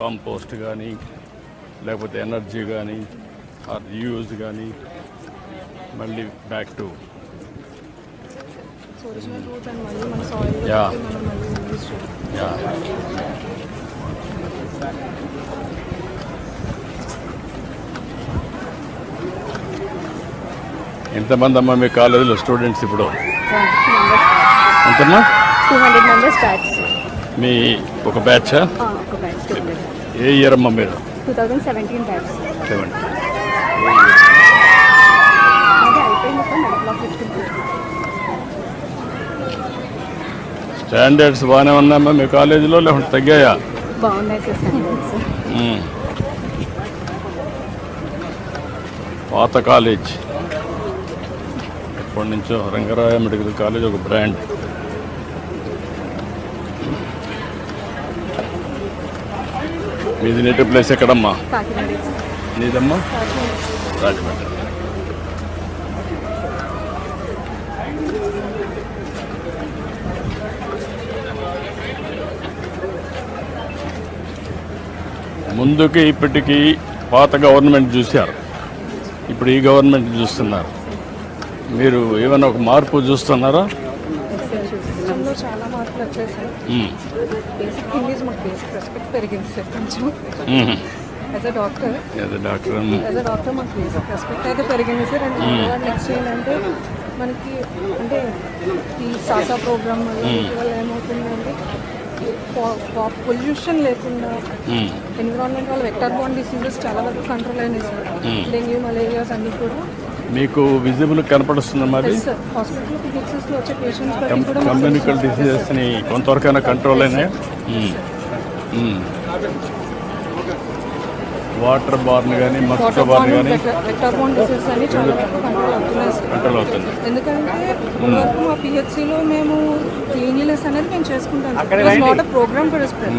Compost కానీ లేకపోతే energy కానీ ఆర్ యూజ్ కానీ మళ్ళీ బ్యాక్ టు యా ఎంతమంది అమ్మా మీ కాలేజీలో స్టూడెంట్స్ ఇప్పుడు? ఎంతమ్మా? మీ ఒక బ్యాచా ఒక బ్యాచ్ ఏ ఇయర్ అమ్మా మీరు? Two thousand seventeen batch standards బాగానే ఉన్నాయమ్మా మీ కాలేజీలో లేకుంటే తగ్గాయా? బాగున్నాయి సార్ స్టాండర్డ్స్ మ్మ్. పాత కాలేజ్. ఎప్పటి నుంచో రంగరాయ మెడికల్ కాలేజ్ ఒక బ్రాండ్. మీది నేటివ్ ప్లేస్ ఎక్కడమ్మా? నీదమ్మా? రాజమండ్రి. ముందుకి ఇప్పటికీ పాత గవర్నమెంట్ చూశారు. ఇప్పుడు ఈ గవర్నమెంట్ చూస్తున్నారు. మీరు ఏమైనా ఒక మార్పు చూస్తున్నారా? మ్మ్. బేసిక్ ఈజ్ మాకు బేసిక్ రెస్పెక్ట్ పెరిగింది సార్ కొంచెం. As a doctor as a doctor మాకు బేసిక్ రెస్పెక్ట్ అయితే పెరిగింది సార్. అండ్ నెక్స్ట్ ఏంటంటే మనకి అంటే ఈ సాసా ప్రోగ్రామ్ వల్ల ఏమవుతుందంటే పొల్యూషన్ లేకుండా. ఎన్విరాన్మెంట్ వల్ల వెక్టర్ బాండ్ డిసీజెస్ చాలా వరకు కంట్రోల్ అయినాయి సార్. డెంగ్యూ మలేరియాస్ అన్ని కూడా మీకు విజిబుల్ కూడా మాకు కమ్యూనికల్ డిసీజెస్ని కొంతవరకైనా కంట్రోల్ అయినాయి? వాటర్ బార్న్ కానీ మస్కిటో బార్న్ కానీ కంట్రోల్ అవుతున్నాయి సార్ కంట్రోల్ అవుతుంది? ఎందుకంటే ఇప్పటివరకు మా పిహెచ్సిలో మేము అనేది మేము చేసుకుంటాం not a program for spread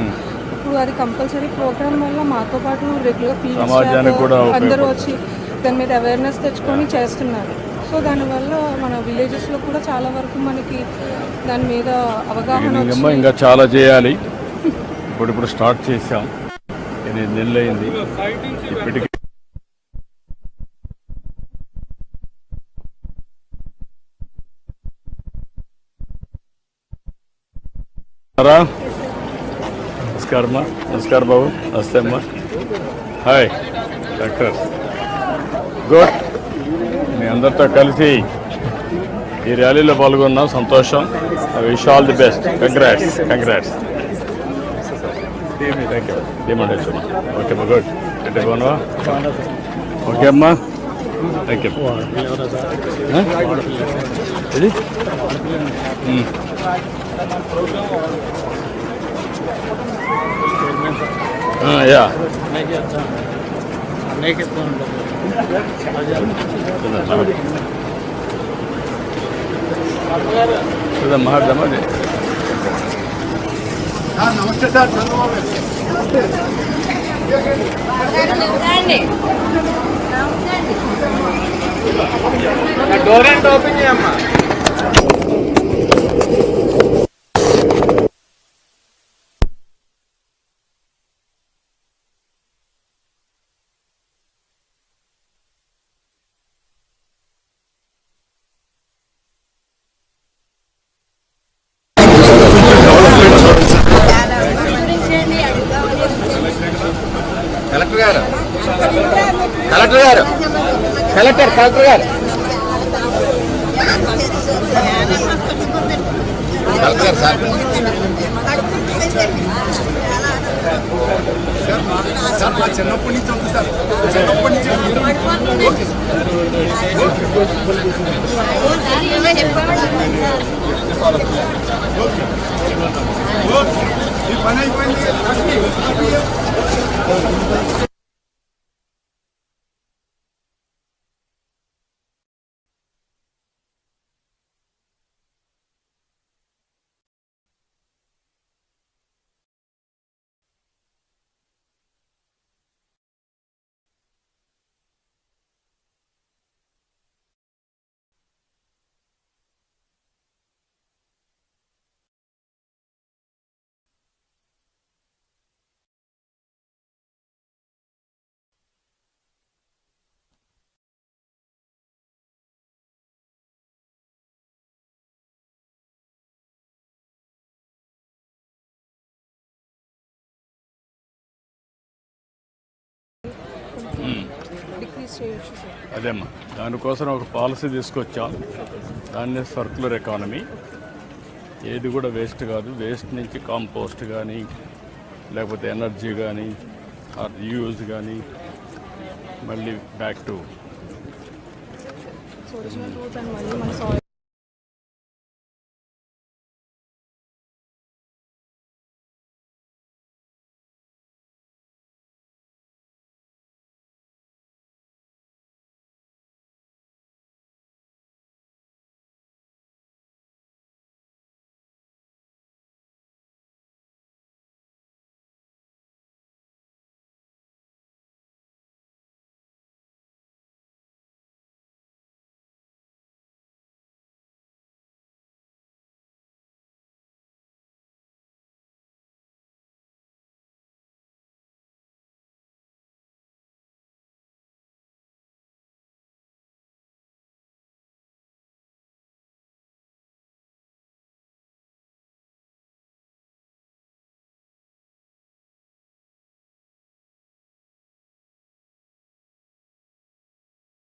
ఇప్పుడు అది కంపల్సరీ ప్రోగ్రామ్ వల్ల మాతో పాటు రెగ్యులర్ సమాజానికి కూడా పీల్స్ అందరూ. వచ్చి దాని మీద అవేర్నెస్ తెచ్చుకొని చేస్తున్నారు. సో దానివల్ల మన విలేజెస్లో కూడా చాలా వరకు మనకి దాని మీద అవగాహన ఇంకా చాలా చేయాలి. ఇప్పుడు ఇప్పుడు స్టార్ట్ చేసాం ఎనిమిది నెలలు అయింది ఇప్పటికి. నమస్కారమ్మా. నమస్కారం బాబు. నమస్తే అమ్మా. హాయ్. డాక్టర్. గుడ్. మీ అందరితో కలిసి ఈ ర్యాలీలో పాల్గొన్నాం. సంతోషం. Wish all the best congrats congrats thank you okay అమ్మా. గుడ్ అంటే బాగున్నావా ఓకే అమ్మా థ్యాంక్ యూ ఇది యా చూద్దాం నమస్తే sir. Chandrababu door and open చేయమ్మా? కలెక్టర్ కలెక్టర్ గారు కలెక్టర్ గారు సార్ సార్ మా చిన్నప్పటి నుంచి ఉంది సార్ చిన్నప్పటి నుంచి ఈ పని అయిపోయింది చేయొచ్చు అదేమ్మా దానికోసం ఒక పాలసీ తీసుకొచ్చాం? దాన్ని సర్కులర్ ఎకానమీ ఏది కూడా వేస్ట్ కాదు. వేస్ట్ నుంచి కాంపోస్ట్ కానీ లేకపోతే ఎనర్జీ కానీ ఆర్ యూజ్ కానీ మళ్ళీ బ్యాక్ టు